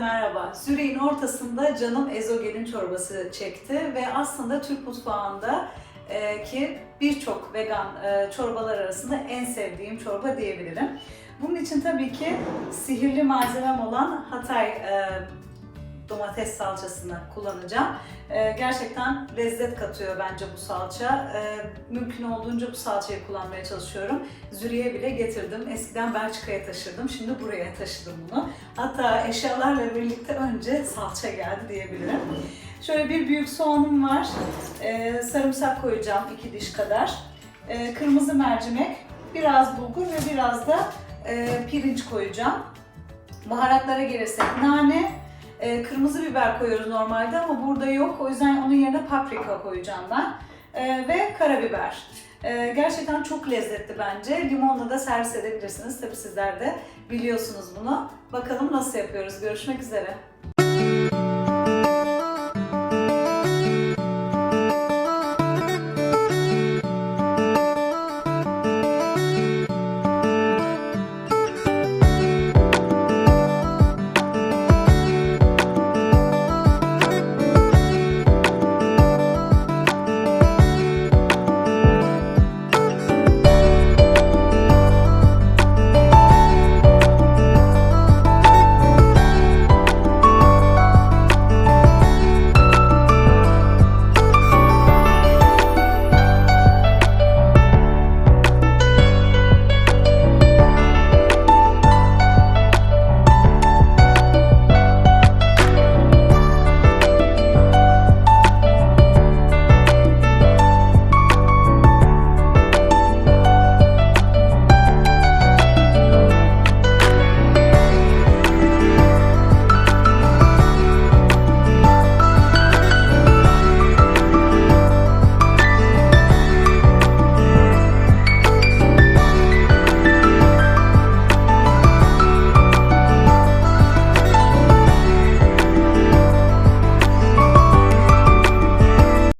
merhaba. Süreyin ortasında canım ezogelin çorbası çekti ve aslında Türk mutfağında e, ki birçok vegan e, çorbalar arasında en sevdiğim çorba diyebilirim. Bunun için tabii ki sihirli malzemem olan Hatay e, domates salçasını kullanacağım. E, gerçekten lezzet katıyor bence bu salça. E, mümkün olduğunca bu salçayı kullanmaya çalışıyorum. Züriye bile getirdim. Eskiden Belçika'ya taşırdım. Şimdi buraya taşıdım bunu. Hatta eşyalarla birlikte önce salça geldi diyebilirim. Şöyle bir büyük soğanım var. Ee, sarımsak koyacağım iki diş kadar. Ee, kırmızı mercimek, biraz bulgur ve biraz da e, pirinç koyacağım. Baharatlara gelirsek nane, e, kırmızı biber koyuyoruz normalde ama burada yok. O yüzden onun yerine paprika koyacağım ben. E, ve karabiber. E, gerçekten çok lezzetli bence. Limonla da servis edebilirsiniz. Tabii sizler de biliyorsunuz bunu. Bakalım nasıl yapıyoruz. Görüşmek üzere.